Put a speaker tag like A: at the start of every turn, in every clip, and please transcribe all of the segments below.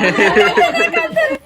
A: 嘿嘿嘿嘿嘿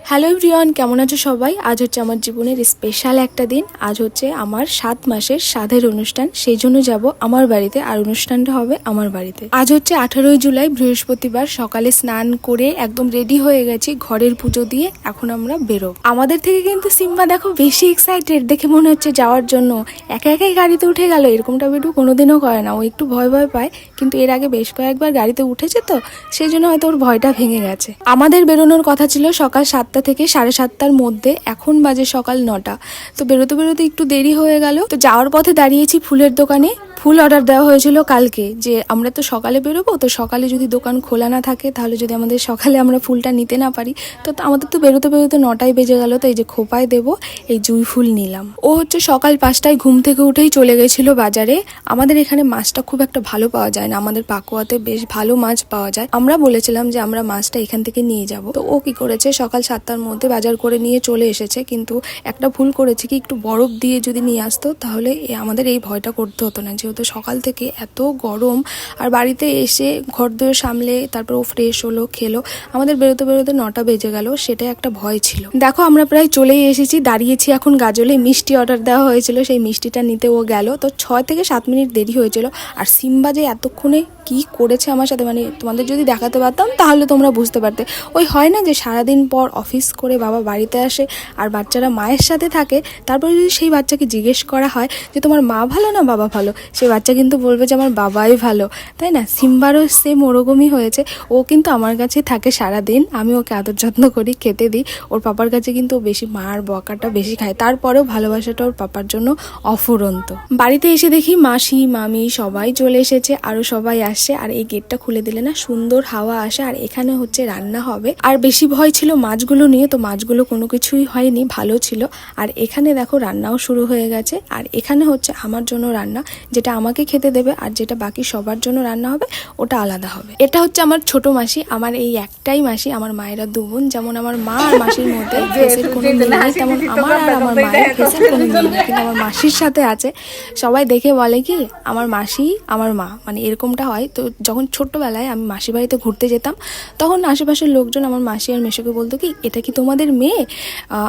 A: hello everyone, কেমন আছো সবাই? আজ হচ্ছে আমার জীবনের স্পেশাল একটা দিন। আজ হচ্ছে আমার সাত মাসের সাধের অনুষ্ঠান। সেই জন্য যাব আমার বাড়িতে, আর অনুষ্ঠানটা হবে আমার বাড়িতে। আজ হচ্ছে আঠারোই জুলাই, বৃহস্পতিবার। সকালে স্নান করে একদম রেডি হয়ে গেছি, ঘরের পুজো দিয়ে এখন আমরা বেরো আমাদের থেকে কিন্তু সিম্বা দেখো বেশি এক্সাইটেড দেখে মনে হচ্ছে যাওয়ার জন্য। একা একাই গাড়িতে উঠে গেল, এরকমটা বেটু কোনোদিনও করে না। ও একটু ভয় ভয় পায়, কিন্তু এর আগে বেশ কয়েকবার গাড়িতে উঠেছে তো, সেই জন্য হয়তো ওর ভয়টা ভেঙে গেছে। আমাদের বেরোনোর কথা ছিল সকাল সাতটা থেকে সাড়ে সাতটার মধ্যে এখন বাজে সকাল নটা। তো বেরোতে বেরোতে একটু দেরি হয়ে গেল। তো যাওয়ার পথে দাঁড়িয়েছি ফুলের দোকানে। ফুল অর্ডার দেওয়া হয়েছিল কালকে, যে আমরা তো সকালে বেরোবো, তো সকালে যদি দোকান খোলা না থাকে, তাহলে যদি আমাদের সকালে আমরা ফুলটা নিতে না পারি, তো আমাদের তো বেরোতে বেরোতে নটায় বেজে গেল, তো এই যে খোপায় দেবো, এই জুই ফুল নিলাম। ও হচ্ছে সকাল পাঁচটায় ঘুম থেকে উঠেই চলে গেছিল বাজারে। আমাদের এখানে মাছটা খুব একটা ভালো পাওয়া যায় না, আমাদের পাকোয়াতে বেশ ভালো মাছ পাওয়া যায়। আমরা বলেছিলাম যে আমরা মাছটা এখান থেকে নিয়ে যাব। তো ও কি করেছে, সকাল সাতটার মধ্যে বাজার করে নিয়ে চলে এসেছে, কিন্তু একটা ভুল করেছে কি, একটু বরফ দিয়ে যদি নিয়ে আসতো, তাহলে আমাদের এই ভয়টা করতে হতো না। যেহেতু সকাল থেকে এত গরম, আর বাড়িতে এসে ঘর দুয়ে সামলে তারপর ও ফ্রেশ হলো, খেলো, আমাদের বেরোতে বেরোতে নটা বেজে গেল সেটা একটা ভয় ছিল। দেখো, আমরা প্রায় চলেই এসেছি, দাঁড়িয়েছি এখন গাজলে, মিষ্টি অর্ডার দেওয়া হয়েছিল, সেই মিষ্টিটা নিতে ও গেল, তো ছয় থেকে সাত মিনিট দেরি হয়েছিল, আর সিম্বা যে এতক্ষণে কি করেছে আমার সাথে? মানে তোমাদের যদি দেখাতে পারতাম, তাহলে তোমরা বুঝতে পারতে। ওই হয় না যে সারাদিন পর অফিস করে বাবা বাড়িতে আসে আর বাচ্চারা মায়ের সাথে থাকে, তারপরে যদি সেই বাচ্চাকে জিজ্ঞেস করা হয় যে তোমার মা ভালো না বাবা ভালো? সেই বাচ্চা কিন্তু বলবে যে আমার বাবাই ভালো। তাই না? সিম্বারও সেম ওরকমই হয়েছে। ও কিন্তু আমার কাছে থাকে সারাদিন, আমি ওকে আদর যত্ন করি, খেতে দিই। ওর পাপার কাছে কিন্তু বেশি মার, বকাটা বেশি খায়। তারপরেও ভালোবাসাটা ওর পাপার জন্য অফুরন্ত। বাড়িতে এসে দেখি মাসি, মামি সবাই চলে এসেছে, আরও সবাই আসছে আর এই গেটটা খুলে দিলে না সুন্দর হাওয়া আসে আর এখানে হচ্ছে রান্না হবে। আর বেশি ভয় ছিল মাছগুলো নিয়ে তো মাছগুলো কোনো কিছুই হয়নি ভালো ছিল। আর এখানে দেখো রান্নাও শুরু হয়ে গেছে। আর এখানে হচ্ছে আমার জন্য রান্না যেটা আমাকে খেতে দেবে আর যেটা বাকি সবার জন্য রান্না হবে ওটা আলাদা হবে। এটা হচ্ছে আমার ছোট মাসি আমার এই একটাই মাসি আমার মায়েরা দু বোন। যেমন আমার মা আর মাসির মধ্যে ফেসের কোনো মিল নেই তেমন আমার আর আমার মায়ের ফেসের কোনো মিল নেই কিন্তু আমার মাসির সাথে আছে। সবাই দেখে বলে কি আমার মাসি আমার মা মানে এরকমটা হয়। তো যখন ছোট্টবেলায় আমি মাসির বাড়িতে ঘুরতে যেতাম, তখন আশেপাশের লোকজন আমার মাসি আর মেশোকে বলতো কি, এটা কি তোমাদের মেয়ে?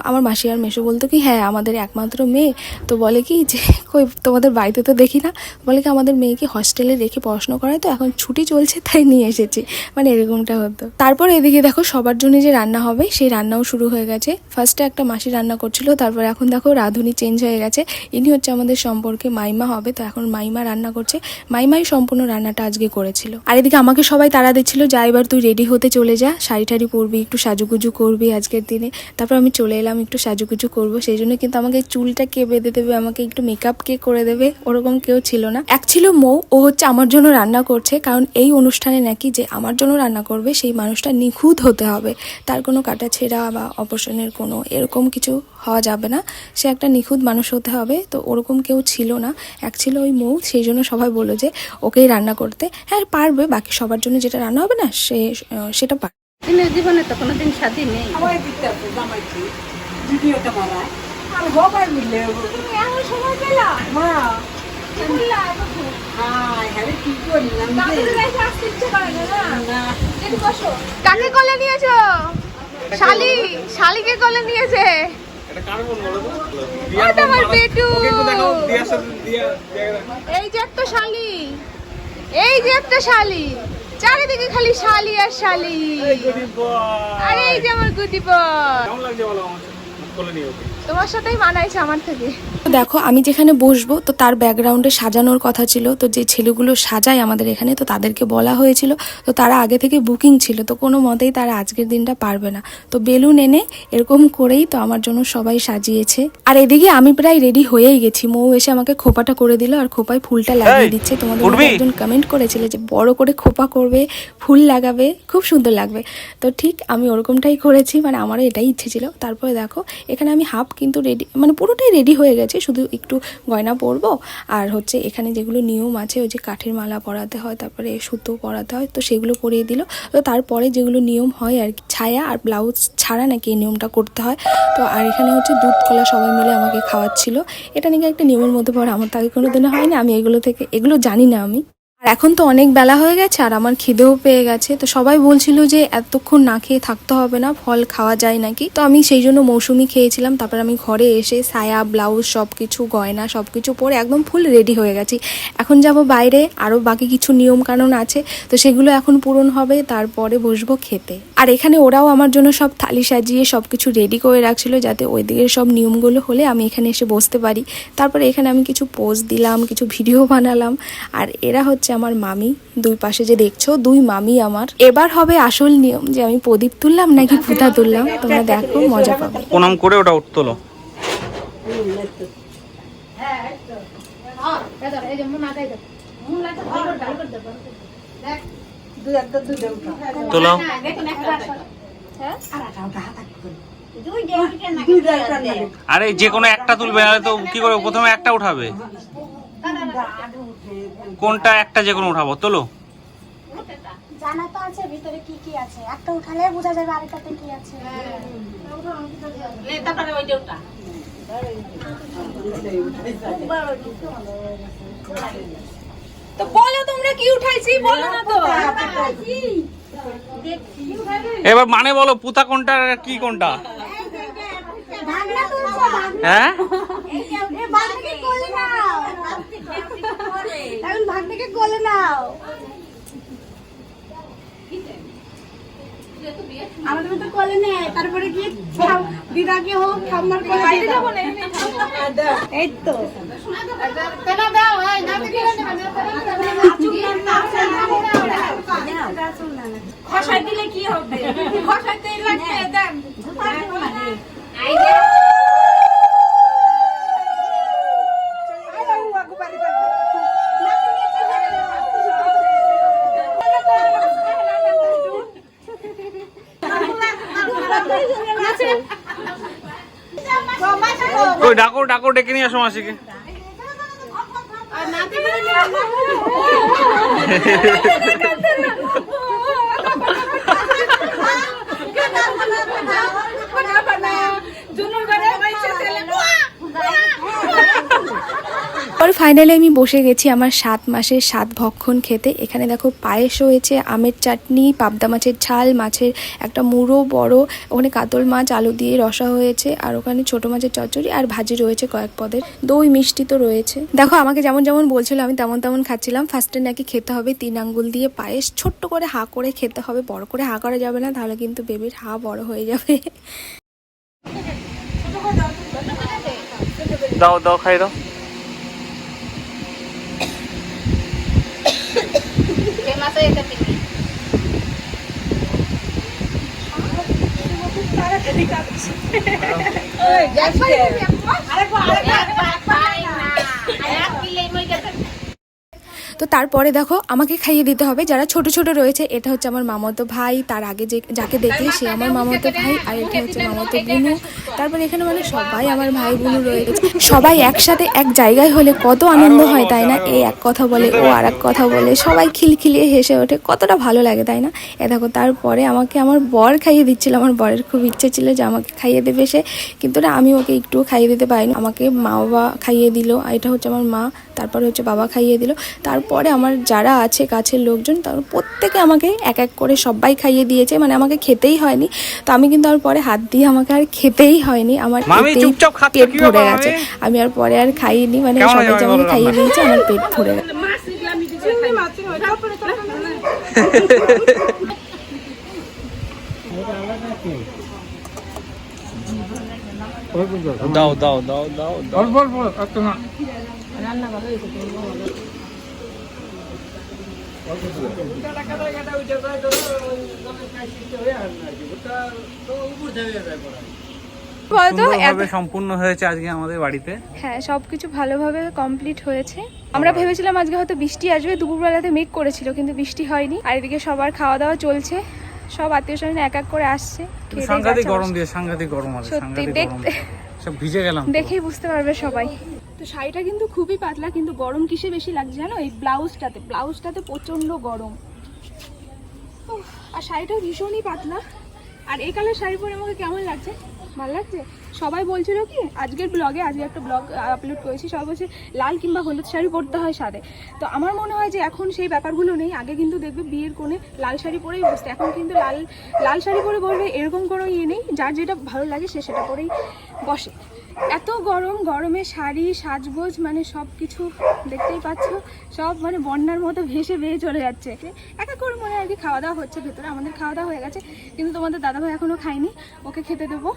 A: আমার মাসি আর মেশো বলতো কি হ্যাঁ আমাদের একমাত্র মেয়ে। তো বলে কি যে, কই, তোমাদের বাড়িতে তো দেখি না। বলে কি, আমাদের মেয়েকে হস্টেলে রেখে পড়াশোনা করায় তো, এখন ছুটি চলছে, তাই নিয়ে এসেছি। মানে এরকমটা হতো। তারপর এদিকে দেখো, সবার জন্য যে রান্না হবে, সেই রান্নাও শুরু হয়ে গেছে। ফার্স্টে একটা মাসি রান্না করছিল, তারপর এখন দেখো, রাঁধুনি চেঞ্জ হয়ে গেছে। ইনি হচ্ছে আমাদের সম্পর্কে মাইমা হবে, তো এখন মাইমা রান্না করছে। মাইমাই সম্পূর্ণ রান্নাটা আজকে করেছিল। আর এদিকে আমাকে সবাই তাড়া দিচ্ছিল যা এবার তুই রেডি হতে চলে যা। শাড়ি টাড়ি পরবি, একটু সাজুগুজু করবি আজকের দিনে। তারপর আমি চলে এলাম, একটু সাজুগুজু করব। সেই জন্য কিন্তু আমাকে চুলটা কে বেঁধে দেবে, আমাকে একটু মেকআপ কে করে দেবে, ওরকম কেউ ছিল না। এক ছিল মৌ, ও হচ্ছে আমার জন্য রান্না করছে, কারণ এই অনুষ্ঠানে নাকি যে আমার জন্য রান্না করবে, সেই মানুষটা নিখুঁত হতে হবে। তার কোনো কাটা ছেঁড়া বা অপারেশনের কোনো এরকম কিছু হওয়া যাবে না। সে একটা নিখুঁত মানুষ হতে হবে, তো ওরকম কেউ ছিল না। এক ছিল ওই মৌ, সেই জন্য সবাই বলল যে, ওকেই রান্না করতে। হ্যাঁ পারবে। বাকি সবার জন্য যেটা রান্না হবে না সে সেটা পারবে।
B: দিনের জীবনে তো কোনোদিন স্বাধী নেই।
C: হ্যাঁ
A: কাকে কোলে নিয়েছো? শালি শালিকে কোলে নিয়েছে? তো? এই যে একটা শালি। এই যে একটা শালি। চারিদিকে খালি শালি আর শালি। আরে এই যে আমার গুটি তোমার সাথেই মানাইছে আমার থেকে। দেখো আমি যেখানে বসবো তো তার ব্যাকগ্রাউন্ডে সাজানোর কথা ছিল তো যে ছেলেগুলো সাজায় আমাদের এখানে তো তাদেরকে বলা হয়েছিল তো তারা আগে থেকে বুকিং ছিল তো কোনো মতেই তারা আজকের দিনটা পারবে না। তো বেলুন এনে এরকম করেই তো আমার জন্য সবাই সাজিয়েছে। আর এদিকে আমি প্রায় রেডি হয়েই গেছি। মৌ এসে আমাকে খোপাটা করে দিল আর খোপায় ফুলটা লাগিয়ে দিচ্ছে। তোমাদের একজন কমেন্ট করেছিল যে বড় করে খোপা করবে ফুল লাগাবে খুব সুন্দর লাগবে। তো ঠিক আমি ওরকমটাই করেছি মানে আমারও এটাই ইচ্ছে ছিল। তারপরে দেখো এখানে আমি হাফ কিন্তু রেডি মানে পুরোটাই রেডি হয়ে গেছে, শুধু একটু গয়না পরবো। আর হচ্ছে এখানে যেগুলো নিয়ম আছে, ওই যে কাঠের মালা পরাতে হয়, তারপরে সুতো পরাতে হয়, তো সেগুলো পরিয়ে দিল। তো তারপরে যেগুলো নিয়ম হয় আর ছায়া আর ব্লাউজ ছাড়া নাকি এই নিয়মটা করতে হয়। তো আর এখানে হচ্ছে দুধ কলা সবাই মিলে আমাকে খাওয়াচ্ছিল। এটা নাকি একটা নিয়মের মধ্যে পড়ে, আমার তো আগে কোনো দিনও হয়নি, আমি এগুলো থেকে, এগুলো জানি না আমি। এখন তো অনেক বেলা হয়ে গেছে আর আমার খিদেও পেয়ে গেছে। তো সবাই বলছিল যে এতক্ষণ না খেয়ে থাকতে হবে না, ফল খাওয়া যায় নাকি? তো আমি সেই জন্য মৌসুমি খেয়েছিলাম। তারপর আমি ঘরে এসে সায়া, ব্লাউজ সব কিছু গয়না সব কিছু পরে একদম ফুল রেডি হয়ে গেছি। এখন যাব বাইরে, আরও বাকি কিছু নিয়ম কানুন আছে, তো সেগুলো এখন পূরণ হবে, তারপরে বসবো খেতে। আর এখানে ওরাও আমার জন্য সব থালি সাজিয়ে সব কিছু রেডি করে রাখছিল যাতে ওই দিকের সব নিয়মগুলো হলে আমি এখানে এসে বসতে পারি। তারপরে এখানে আমি কিছু পোজ দিলাম, কিছু ভিডিও বানালাম। আর এরা হচ্ছে আমার মামি, দুই পাশে যে দেখছ, দুই মামি আমার। এবার হবে আসল নিয়ম যে আমি প্রদীপ তুললাম নাকি ফুটা তুললাম? তোমরা দেখো, মজা পাবে।
D: প্রণাম করে ওটা উঠতলো
B: না
C: আরে
D: যে কোনো একটা তুলবে, নাহলে তো কি করে প্রথমে একটা উঠাবে? কোনটা একটা যে কোনো উঠাবো তোলো।
E: জানা তো আছে ভিতরে কি কি আছে। একটা উঠালে বোঝা যাবে আরেকটাতে কি আছে।
B: তারপরে ওই দেউটা
A: তো বলো তোমরা কি উঠাইছি বলো না তো।
D: এবার মানে বলো পুতা কোনটা কি কোনটা? হ্যাঁ
E: এ ভাগনাকে কোলে নাও এখন ভাগনাকে কোলে নাও। আমাদের তো কোলে নেয় তারপরে কি দিদাকে হোক ঠাম্মার কোলে বাইরে যাব এই তো
B: তেনা দাও এই না দেখি
E: খসাই দিলে কি হবে? খসাইতে লাগবে দেন।
D: কই ডাকো ডাকো ডেকে নিয়ে আসো মাসিকে।
A: পরে ফাইনালি আমি বসে গেছি আমার সাত মাসের সাত ভক্ষণ খেতে। এখানে দেখো পায়েস হয়েছে আমের চাটনি, পাবদা মাছের ঝাল, মাছের একটা মুড়ো, বড়, ওখানে কাতল মাছ, আলু দিয়ে রসা হয়েছে, আর ওখানে ছোট মাছের চচ্চড়ি আর ভাজি রয়েছে কয়েক পদের। দই মিষ্টি তো রয়েছে। দেখো আমাকে যেমন যেমন বলছিল আমি তেমন তেমন খাচ্ছিলাম। ফার্স্টে নাকি খেতে হবে তিন আঙ্গুল দিয়ে পায়েস, ছোট্ট করে হা করে খেতে হবে, বড় করে হা করা যাবে না, তাহলে কিন্তু বেবির হা বড় হয়ে যাবে।
D: দাও দাও, খাই দাও।
B: ফেমাস এটা পিনি এক কিলে মই গেছে
A: তো তারপরে দেখো, আমাকে খাইয়ে দিতে হবে। যারা ছোট ছোট রয়েছে, এটা হচ্ছে আমার মামাতো ভাই, তার আগে যে, যাকে দেখলে সে আমার মামাতো ভাই, আর এটা হচ্ছে মামাতো বুনু। তারপরে এখানে মানে সবাই আমার ভাই বুনু রয়েছে সবাই একসাথে এক জায়গায় হলে কত আনন্দ হয়, তাই না? এই এক কথা বলে, ও আর এক কথা বলে, সবাই খিলখিলিয়ে হেসে ওঠে। কতটা ভালো লাগে, তাই না? এ দেখো, তারপরে আমাকে আমার বর খাইয়ে দিচ্ছিল। আমার বরের খুব ইচ্ছে ছিল যে আমাকে খাইয়ে দেবে সে। কিন্তু না, আমি ওকে একটু খাইয়ে দিতে পারিনি। আমাকে মা বাবা খাইয়ে দিল, আর এটা হচ্ছে আমার মা। তারপরে হচ্ছে বাবা খাইয়ে দিল। তারপরে আমার যারা আছে কাছের লোকজন তার প্রত্যেকে আমাকে এক এক করে সবাই খাইয়ে দিয়েছে মানে আমাকে খেতেই হয়নি। তো আমি কিন্তু আর পরে হাত দিয়ে আমাকে আর খেতেই হয়নি আমার
D: মামি,
A: এতেই
D: চুপচাপ খাচ্ছ,
A: পেট ভরে গেছে। আমি আর পরে আর খাইনি মানে সবাই
D: হয়েছে
A: যে আমাকে
D: বলো
A: খাইয়ে দিয়েছে আমার পেট ভরে গেছে।
D: দাও দাও দাও দাও দাও সুন্দরভাবে সম্পূর্ণ হয়েছে আজকে আমাদের বাড়িতে।
A: হ্যাঁ সব কিছু ভালোভাবে কমপ্লিট হয়েছে। আমরা ভেবেছিলাম আজকে হয়তো বৃষ্টি আসবে দুপুরবেলাতে মেঘ করেছিল কিন্তু বৃষ্টি হয়নি। আর এদিকে সবার খাওয়া দাওয়া চলছে সব আত্মীয় স্বজন এক এক করে আসছে
D: সাংঘাতিক গরম দিয়ে সাংঘাতিক গরম আছে
A: সত্যি দেখতে
D: সব ভিজে গেলাম
A: দেখেই বুঝতে পারবে সবাই। তো শাড়িটা কিন্তু খুবই পাতলা, কিন্তু গরম কিসে বেশি লাগছে জানো? এই ব্লাউজটাতে। ব্লাউজটাতে প্রচণ্ড গরম। আর শাড়িটাও ভীষণই পাতলা। আর এই কালার শাড়ি পরে আমাকে কেমন লাগছে? ভালো লাগছে? সবাই বলছিল কি, আজকের ব্লগে আজকে একটা ব্লগ আপলোড করেছি, সবাই বলছে, লাল কিংবা হলুদ শাড়ি পরতে হয় সাথে তো আমার মনে হয় যে এখন সেই ব্যাপারগুলো নেই। আগে কিন্তু দেখবে বিয়ের কোণে লাল শাড়ি পরেই বসতে। এখন কিন্তু লাল লাল শাড়ি পরে বলবে এরকম কোনো ইয়ে নেই। যার যেটা ভালো লাগে সে সেটা পরেই বসে। এত গরম, গরমে শাড়ি, সাজগোজ মানে সব কিছু দেখতেই পাচ্ছ। সব মানে বন্যার মতো ভেসে বেয়ে চলে যাচ্ছে। এক এক করে মনে হয় আর কি খাওয়া দাওয়া হচ্ছে, ভেতরে আমাদের খাওয়া দাওয়া হয়ে গেছে। কিন্তু তোমাদের দাদাভাই এখনও খায়নি, ওকে খেতে দেবো।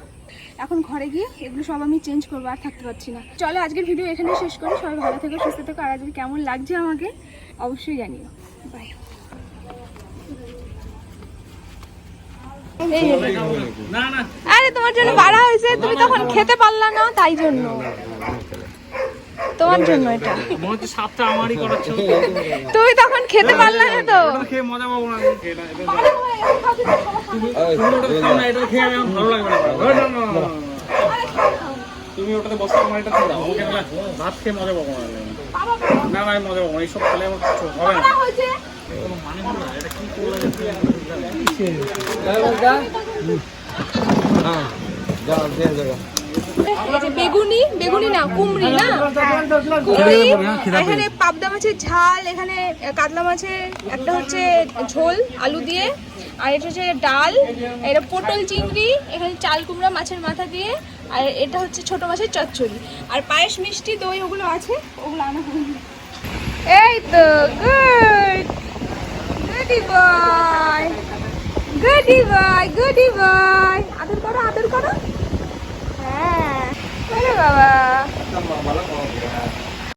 A: এখন ঘরে গিয়ে এগুলো সব আমি চেঞ্জ করব, আর থাকতে পারছি না। চলো আজকের ভিডিও এখানে শেষ করি। সবাই ভালো থেকো, সুস্থ থেকো। আর আজকে কেমন লাগছে আমাকে, অবশ্যই জানিও। বাই আরে তোমার জন্য বাড়া হয়েছে তুমি তখন খেতে পারলা না তাই জন্য। তোমার জন্য এটা।
D: সাপটা আমারই করাচ্ছে।
A: তুমি তখন খেতে পারলা না তো।
D: খেয়ে মজা পাবো না। তুমি ওটাতে বসে আমার এটা খেয়ে দাও। ভাত খেয়ে মজা পাবো না। না আমি মজা পাবো এইসব খেলে আমার কিছু হবে না।
A: বেগুনি বেগুনি না কুমড়ি না? কুমড়ি এখানে পাবদা মাছের ঝাল এখানে কাতলা মাছের একটা হচ্ছে ঝোল আলু দিয়ে আর এটা হচ্ছে ডাল এটা পটল চিংড়ি এখানে চাল কুমড়া মাছের মাথা দিয়ে আর এটা হচ্ছে ছোট মাছের চচ্চড়ি। আর পায়েস মিষ্টি দই ওগুলো আছে ওগুলো আনা এই তো গুড গুডি বয় গুডি বয় গুডি বয় আদর করো আদর করো। হ্যাঁ। বাবা।